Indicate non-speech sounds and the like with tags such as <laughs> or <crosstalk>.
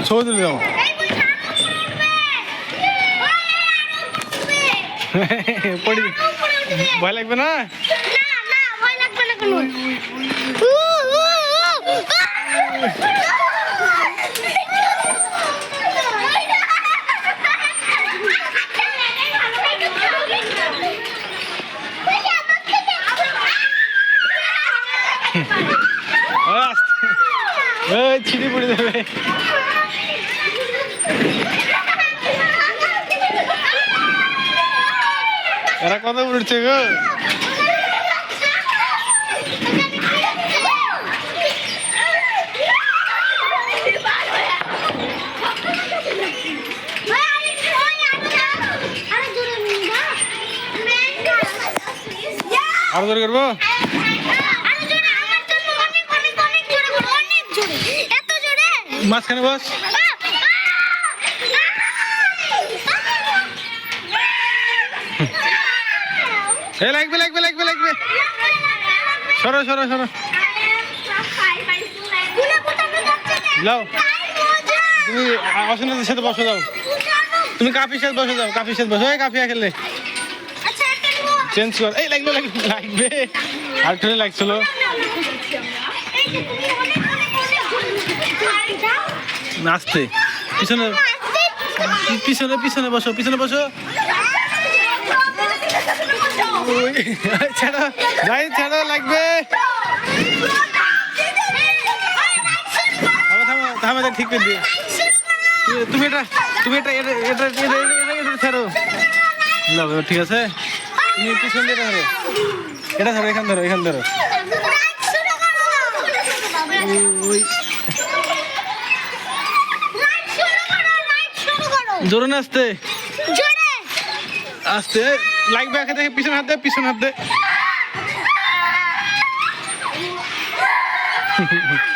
ছবি তুলে দাও পড়ি ভয় লাগবে না 왜 지리 부리네 왜? Era quando eu chegando. Arada görme. জোরে মাঝখানে বস। এ লাগবে লাগবে লাগবে লাগবে। সরো সরো সরো। লাও। তুমি অসুবিধার সাথে বসে যাও। তুমি কাফির সাথে বসে যাও কাফির সাথে বসো কাফিয়া খেললে চেঞ্জ কর। এই লাগবে লাগবে লাগবে। আর লাগছিল। নাচতে। পিছনে পিছনে পিছনে বসো পিছনে বসো। ছাড়ো যাই ছাড়ো, লাগবে। থামো ঠিক করে তুমি- এটা তুমি এটা এটা এটা এটা ছাড়ো। ঠিক আছে। তুমি পিছন দিয়ে ধরো এটা ধরো এখান ধরো এখান ধরো। জোরে না আসতে? আসতে। লাগবে একে দেখে পিছনে হাত দে পিছনে হাত দে। <laughs>